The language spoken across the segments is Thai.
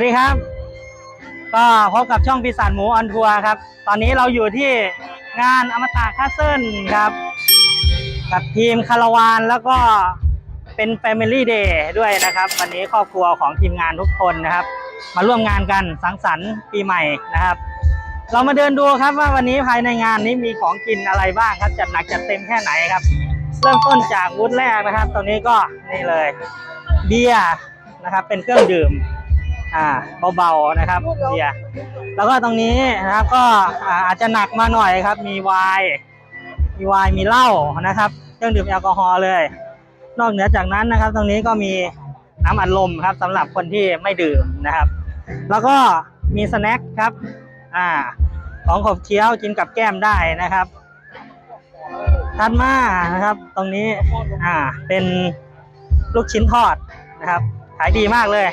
วัสดีครับ ก็พบกับช่องปีศาจหมูออนทัวร์ครับ ตอนนี้เราอยู่ที่งานอมตะคาเซิลครับ กับทีมคาราวานแล้วก็เป็น Family Day ด้วยนะครับ วันนี้ครอบครัวของทีมงานทุกคนนะครับ มาร่วมงานกันสังสรรค์ปีใหม่นะครับ เรามาเดินดูครับว่าวันนี้ภายในงานนี้มีของกินอะไรบ้างครับ จัดหนักจัดเต็มแค่ไหนครับ เริ่มต้นจากบูธแรกนะครับ ตรงนี้ก็นี่เลย เบียร์นะครับเป็นเครื่องดื่ม อ่าเบาๆนะครับเบียร์แล้วก็ตรงนี้นะครับก็อาจจะหนักมาหน่อยครับ มีไวน์มีไวน์มีเหล้านะครับเครื่องดื่มแอลกอฮอล์เลย นอกเหนือจากนั้นนะครับ ตรงนี้ก็มีน้ำอัดลมครับสำหรับคนที่ไม่ดื่มนะครับ แล้วก็มีสแน็คครับอ่าของขบเคี้ยวกินกับแก้มได้นะครับถัดมานะครับ ตรงนี้อ่าเป็นลูกชิ้นทอดนะครับขายดีมากเลย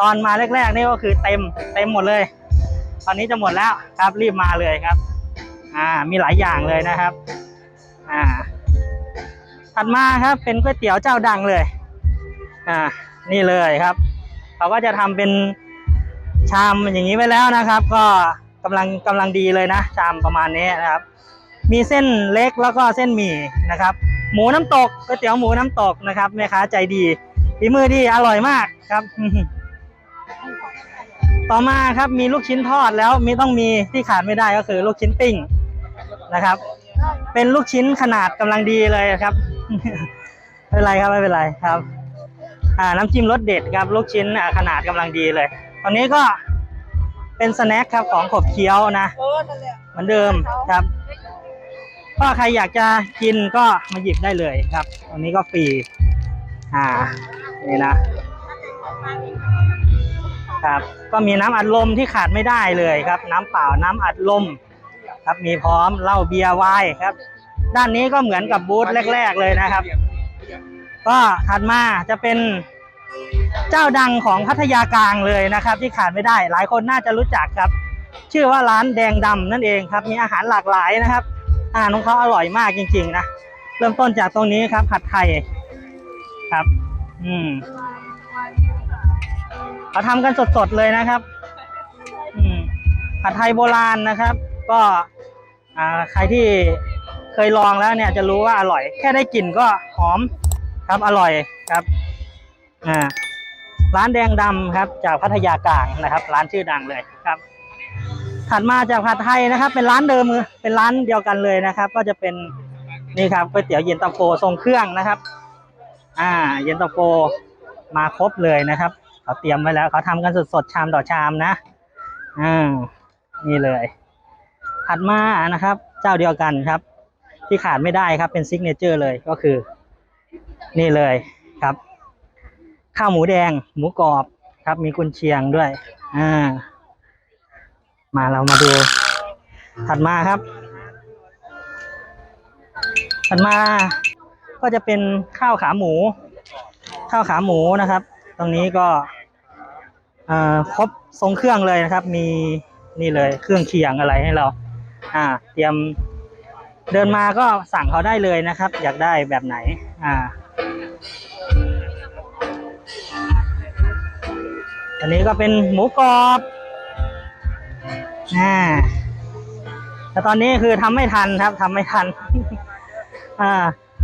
ตอนมาแรกๆนี่ก็คือเต็มเต็มหมดเลย ตอนนี้จะหมดแล้วครับรีบมาเลยครับ อ่ามีหลายอย่างเลยนะครับอ่าถัดมาครับเป็นก๋วยเตี๋ยวเจ้าดังเลย อ่า นี่เลยครับเขาก็จะทำเป็นชามอย่างนี้ไว้แล้วนะครับ ก็กำลังกำลังดีเลยนะชามประมาณนี้นะครับ มีเส้นเล็กแล้วก็เส้นหมี่นะครับ หมูน้ำตกก๋วยเตี๋ยวหมูน้ำตกนะครับแม่ค้าใจดีฝีมือดีอร่อยมากครับ ต่อมาครับมีลูกชิ้นทอดแล้วมีต้องมีที่ขาดไม่ได้ก็คือลูกชิ้นปิ้งนะครับ เป็นลูกชิ้นขนาดกำลังดีเลยครับ ไม่เป็นไรครับไม่เป็นไรครับ อ่าน้ำจิ้มรสเด็ดครับลูกชิ้นขนาดกำลังดีเลย ตอนนี้ก็เป็นสแน็คครับของขบเคี้ยวนะเหละเหมือนเดิมครับก็ใครอยากจะกินก็มาหยิบได้เลยครับ ตรงนี้ก็ฟรี อ่า นี่นะ ครับก็มีน้ำอัดลมที่ขาดไม่ได้เลยครับ น้ำเปล่าน้ำอัดลมครับมีพร้อมเหล้าเบียร์ไวน์ครับ ด้านนี้ก็เหมือนกับบูธแรก ๆเลยนะครับ ก็ถัดมาจะเป็นเจ้าดังของพัทยากลางเลยนะครับ ที่ขาดไม่ได้หลายคนน่าจะรู้จักครับ ชื่อว่าร้านแดงดำนั่นเองครับ มีอาหารหลากหลายนะครับอาหารของเขาอร่อยมากจริง ๆ นะเริ่มต้นจากตรงนี้ครับผัดไทยครับ อืม เขาทำกันสดๆเลยนะครับอืมผัดไทยโบราณนะครับ ก็อ่าใครที่เคยลองแล้วเนี่ยจะรู้ว่าอร่อย แค่ได้กลิ่นก็หอมครับอร่อยครับอ่าร้านแดงดำครับ จากพัทยากลางนะครับ ร้านชื่อดังเลยครับ ถัดมาจากผัดไทยนะครับ เป็นร้านเดิมเป็นร้านเดียวกันเลยนะครับ ก็จะเป็นนี่ครับก๋วยเตี๋ยวเย็นตาโฟทรงเครื่องนะครับ อ่า เย็นตาโฟมาครบเลยนะครับ เขาเตรียมไว้แล้วเขาทำกันสดๆชามต่อชามนะอ่านี่เลย ถัดมานะครับ เจ้าเดียวกันครับ ที่ขาดไม่ได้ครับเป็นซิกเนเจอร์เลยก็คือ นี่เลยครับ ข้าวหมูแดง หมูกรอบครับ มีกุนเชียงด้วยอ่ามาเรามาดู ถัดมาครับ ถัดมาก็จะเป็นข้าวขาหมู ข้าวขาหมูนะครับ ตรงนี้ก็ ครบทรงเครื่องเลยนะครับ มีนี่เลยเครื่องเคียงอะไรให้เรา อ่า เตรียมเดินมาก็สั่งเขาได้เลยนะครับ อยากได้แบบไหน อ่า อันนี้ก็เป็นหมูกรอบอ่าแต่ตอนนี้คือทำไม่ทันครับทำไม่ทัน อ่า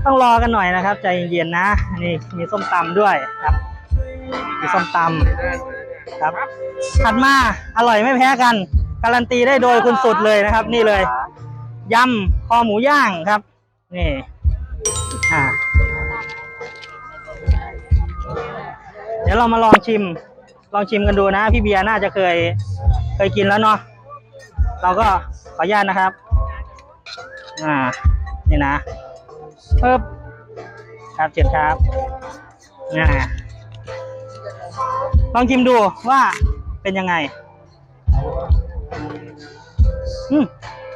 ต้องรอกันหน่อยนะครับ ใจเย็นๆนะ นี่มีส้มตำด้วยครับ มีส้มตำ ครับ ถัดมาอร่อยไม่แพ้กัน การันตีได้โดยคุณสุดเลยนะครับ นี่เลยยำคอหมูย่างครับ นี่อ่าเดี๋ยวเรามาลองชิม ลองชิมกันดูนะ พี่เบียร์น่าจะเคยเคยกินแล้วเนาะเราก็ขออนุญาตนะครับ อ่า นี่นะปึ๊บครับเจ็ดครับอ่า ลองชิมดูว่าเป็นยังไง อืม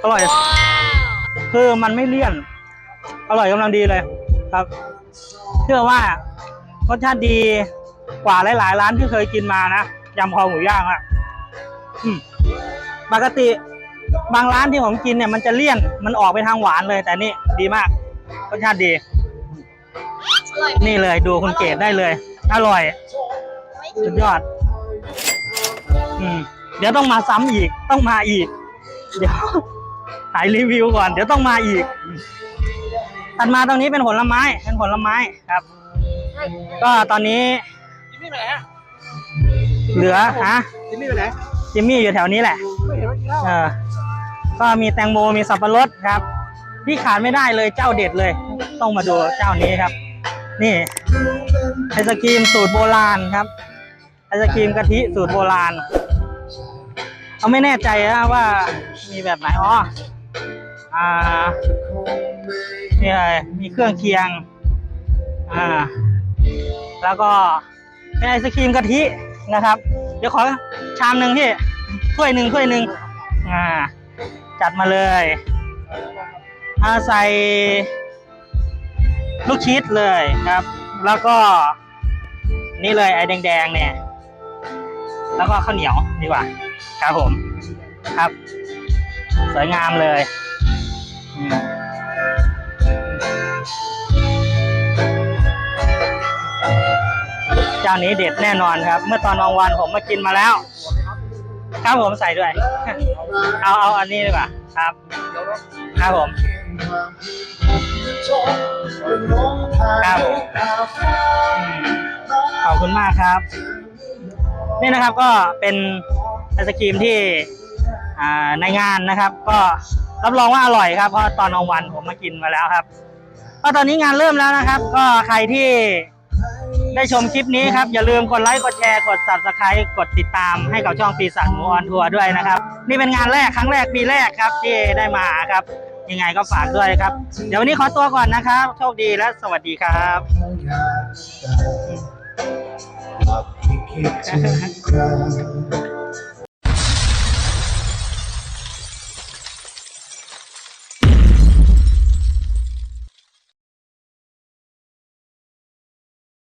อร่อย คือมันไม่เลี่ยน อร่อยกำลังดีเลยครับ เชื่อว่ารสชาติดีกว่าหลายๆ ร้านที่เคยกินมานะยำคอหมูย่างอะอืมปกติบางร้านที่ผมกินเนี่ยมันจะเลี่ยน มันออกไปทางหวานเลย แต่นี่ดีมาก รสชาติดี นี่เลยดูคุณเกดได้เลย อร่อย สุดยอด อืม เดี๋ยวต้องมาซ้ำอีก ต้องมาอีก เดี๋ยวถ่ายรีวิวก่อน เดี๋ยวต้องมาอีก ถัดมาตรงนี้เป็นผลไม้ เป็นผลไม้ครับ ก็ตอนนี้จิมมี่ไปไหนอะเหลือฮะจิมมี่ไปไหนจิมมี่อยู่แถวนี้แหละไม่เห็นว่ากินข้าวเออก็มีแตงโม มีสับปะรดครับ ที่ขาดไม่ได้เลยเจ้าเด็ดเลย ต้องมาดูเจ้านี้ครับ นี่ไอศกรีมสูตรโบราณครับ ไอศกรีมกะทิสูตรโบราณเอาไม่แน่ใจนะว่ามีแบบไหนอ๋ออ่านี่เลยมีเครื่องเคียง อ่า แล้วก็เป็นไอศครีมกะทินะครับ เดี๋ยวขอชามหนึ่งพี่ถ้วยหนึ่งถ้วยหนึ่งอ่า จัดมาเลยอาใส่ลูกชีสเลยครับ แล้วก็นี่เลยไอแดงๆเนี่ย แล้วก็ข้าวเหนียวดีกว่าครับผมครับ สวยงามเลยเจ้านี้เด็ดแน่นอนครับ เมื่อตอนกลางวันผมมากินมาแล้วครับผมใส่ด้วย เอาเอาอันนี้ดีกว่าครับครับผมครับขอบคุณมากครับ นี่นะครับก็เป็นไอศกรีมที่ในงานนะครับ ก็รับรองว่าอร่อยครับเพราะตอนกลางวันผมมากินมาแล้วครับ ก็ตอนนี้งานเริ่มแล้วนะครับ ก็ใครที่ได้ชมคลิปนี้ครับ อย่าลืมกดไลค์กดแชร์กด subscribe กดติดตามให้กับช่องปีศาจหมูออนทัวร์ด้วยนะครับ นี่เป็นงานแรกครั้งแรกปีแรกครับที่ได้มาครับ ยังไงก็ฝากด้วยครับ เดี๋ยววันนี้ขอตัวก่อนนะครับ โชคดีและสวัสดีครับ take it to the ground.